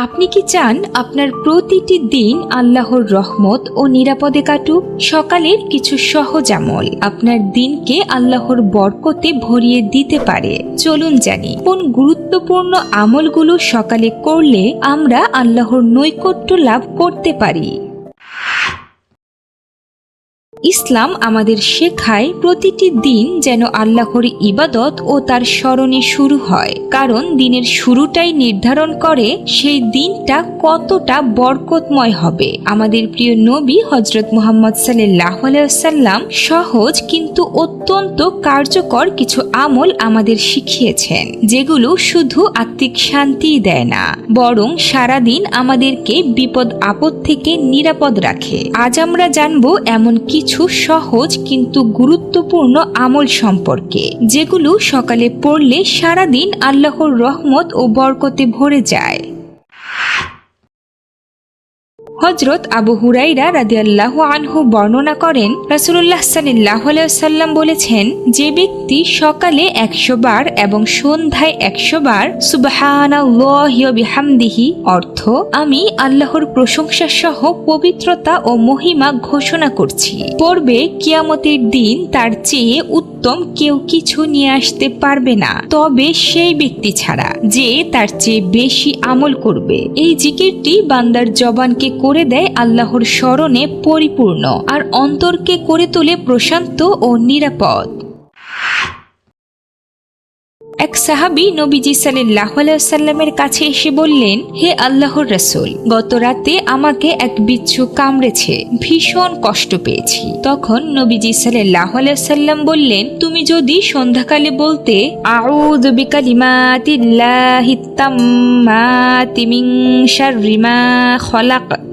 আপনি কি চান আপনার প্রতিটি দিন আল্লাহর রহমত ও নিরাপদে কাটুক? সকালের কিছু সহজ আমল আপনার দিনকে আল্লাহর বরকতে ভরিয়ে দিতে পারে। চলুন জানি, কোন গুরুত্বপূর্ণ আমলগুলো সকালে করলে আমরা আল্লাহর নৈকট্য লাভ করতে পারি? ইসলাম আমাদের শেখায় প্রতিটি দিন যেন আল্লাহর ইবাদত ও তার স্মরণে শুরু হয়। কারণ দিনের শুরুটাই নির্ধারণ করে সেই দিনটা কতটা বরকতময় হবে। আমাদের প্রিয় নবী হজরত মোহাম্মদ সাল্লাম সহজ কিন্তু অত্যন্ত কার্যকর কিছু আমল আমাদের শিখিয়েছেন, যেগুলো শুধু আত্মিক শান্তিই দেয় না, বরং সারাদিন আমাদেরকে বিপদ আপদ থেকে নিরাপদ রাখে। আজ আমরা জানব এমন কিছু সহজ কিন্তু গুরুত্বপূর্ণ আমল সম্পর্কে, যেগুলো সকালে পড়লে সারাদিন আল্লাহর রহমত ও বরকতে ভরে যায়। হজরত আবু হুরাইরা রাদিয়াল্লাহু আনহু বর্ণনা করেন রাসুল্লাহ সাল্লাহ সাল্লাম বলেছেন, যে ব্যক্তি সকালে একশো বার এবং সন্ধ্যায় একশো বার সুবাহানাল্লাহিহামদিহি অর্থ আমি আল্লাহর প্রশংসা সহ পবিত্রতা ও মহিমা ঘোষণা করছি। পড়বে কিয়ামতের দিন তার চেয়ে উত্তম কেউ কিছু নিয়ে আসতে পারবে না। তবে সেই ব্যক্তি ছাড়া যে তার চেয়ে বেশি আমল করবে। এই জিকিরটি বান্দার জবানকে করে দেয় আল্লাহর স্মরণে পরিপূর্ণ। আর অন্তরকে করে তোলে প্রশান্ত ও নিরাপদ এক সাহাবি নবীজি সাল্লাহ সাল্লামের কাছে এসে বললেন, হে আল্লাহর রসুল, গত রাতে আমাকে এক বিচ্ছু কামড়েছে, ভীষণ কষ্ট পেয়েছি। তখন নবীজি সাল্লাহ সাল্লাম বললেন, তুমি যদি সন্ধ্যাকালে বলতে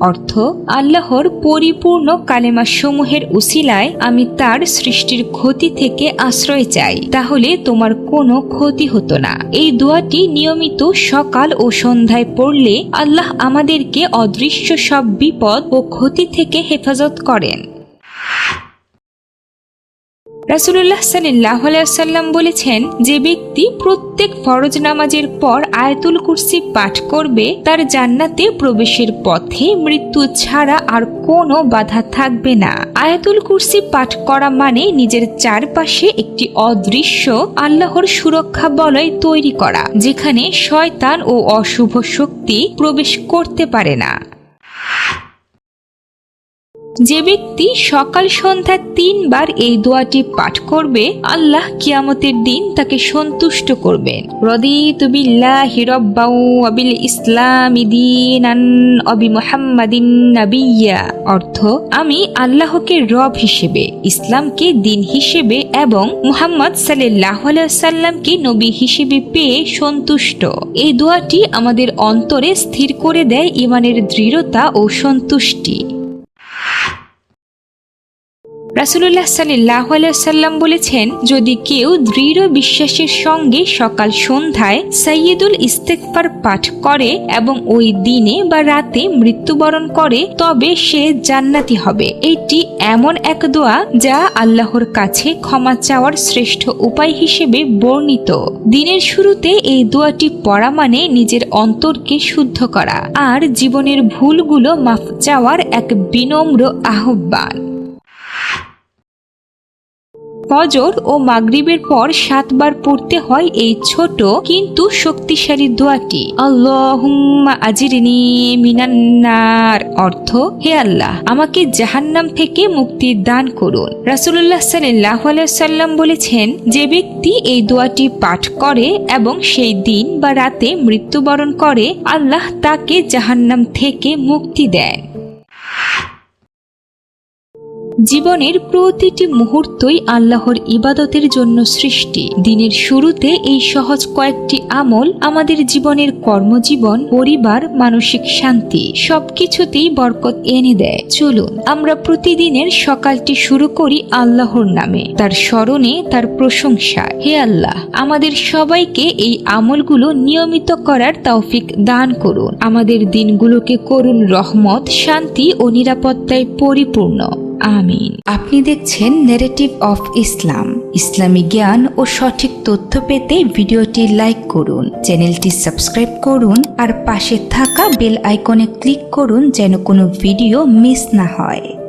অর্থ, আল্লাহর পরিপূর্ণ কালেমা সমূহের উসিলায় আমি তার সৃষ্টির ক্ষতি থেকে আশ্রয় চাই, তাহলে তোমার কোনো ক্ষতি হতো না। এই দোয়াটি নিয়মিত সকাল ও সন্ধ্যায় পড়লে আল্লাহ আমাদেরকে অদৃশ্য সব বিপদ ও ক্ষতি থেকে হেফাজত করেন। রাসুল্লাহ সাল্লাহ সাল্লাম বলেছেন, যে ব্যক্তি প্রত্যেক ফরজ নামাজের পর আয়াতুল কুরসি পাঠ করবে, তার জান্নাতে প্রবেশের পথে মৃত্যু ছাড়া আর কোনো বাধা থাকবে না। আয়াতুল কুরসি পাঠ করা মানে নিজের চারপাশে একটি অদৃশ্য, আল্লাহর সুরক্ষা বলয় তৈরি করা, যেখানে শয়তান ও অশুভ শক্তি প্রবেশ করতে পারে না। যে ব্যক্তি সকাল সন্ধ্যা তিনবার এই দোয়াটি পাঠ করবে, আল্লাহ কিয়ামতের দিন তাকে সন্তুষ্ট করবেন রদিতু বিল্লাহি রব্বাউ আবিল ইসলামি অবি মুহাম্মাদিন নাবিয়্যা। অর্থ, আমি আল্লাহকে রব হিসেবে, ইসলামকে দিন হিসেবে এবং মুহাম্মদ আলাইহি সাল্লামকে নবী হিসেবে পেয়ে সন্তুষ্ট। এই দোয়াটি আমাদের অন্তরে স্থির করে দেয় ইমানের দৃঢ়তা ও সন্তুষ্টি। রাসুল্লাহ সাল্লাহ সাল্লাম বলেছেন, যদি কেউ দৃঢ় বিশ্বাসের সঙ্গে সকাল সন্ধ্যায় সাইয়দুল ইস্তেকবার পাঠ করে এবং ওই দিনে বা রাতে মৃত্যুবরণ করে, তবে সে জান্নাতি হবে। এটি এমন এক দোয়া যা আল্লাহর কাছে ক্ষমা চাওয়ার শ্রেষ্ঠ উপায় হিসেবে বর্ণিত। দিনের শুরুতে এই দোয়াটি পড়া মানে নিজের অন্তরকে শুদ্ধ করা, আর জীবনের ভুলগুলো মাফ চাওয়ার এক বিনম্র আহ্বান। ফজর ও মাগরিবের পর সাতবার পড়তে হয় এই ছোট কিন্তু শক্তিশালী দোয়াটি। মিনান্নার অর্থ, হে আল্লাহ, আমাকে জাহান্নাম থেকে মুক্তি দান করুন। রাসূলুল্লাহ সাল্লাল্লাহু আলাইহি সাল্লাম বলেছেন, যে ব্যক্তি এই দোয়াটি পাঠ করে এবং সেই দিন বা রাতে মৃত্যুবরণ করে, আল্লাহ তাকে জাহান্নাম থেকে মুক্তি দেয় জীবনের প্রতিটি মুহূর্তই আল্লাহর ইবাদতের জন্য সৃষ্টি। দিনের শুরুতে এই সহজ কয়েকটি আমল আমাদের জীবনের কর্মজীবন, পরিবার, মানসিক শান্তি সবকিছুতেই বরকত এনে দেয়। চলুন, আমরা প্রতিদিনের সকালটি শুরু করি আল্লাহর নামে। তার স্মরণে তার প্রশংসা। হে আল্লাহ, আমাদের সবাইকে এই আমলগুলো নিয়মিত করার তৌফিক দান করুন। আমাদের দিনগুলোকে করুন রহমত, শান্তি ও নিরাপত্তায় পরিপূর্ণ। আমিন। আপনি দেখছেন নেরেটিভ অফ ইসলাম ইসলামী জ্ঞান ও সঠিক তথ্য পেতে ভিডিওটি লাইক করুন, চ্যানেলটি সাবস্ক্রাইব করুন, আর পাশে থাকা বেল আইকনে ক্লিক করুন যেন কোনো ভিডিও মিস না হয়।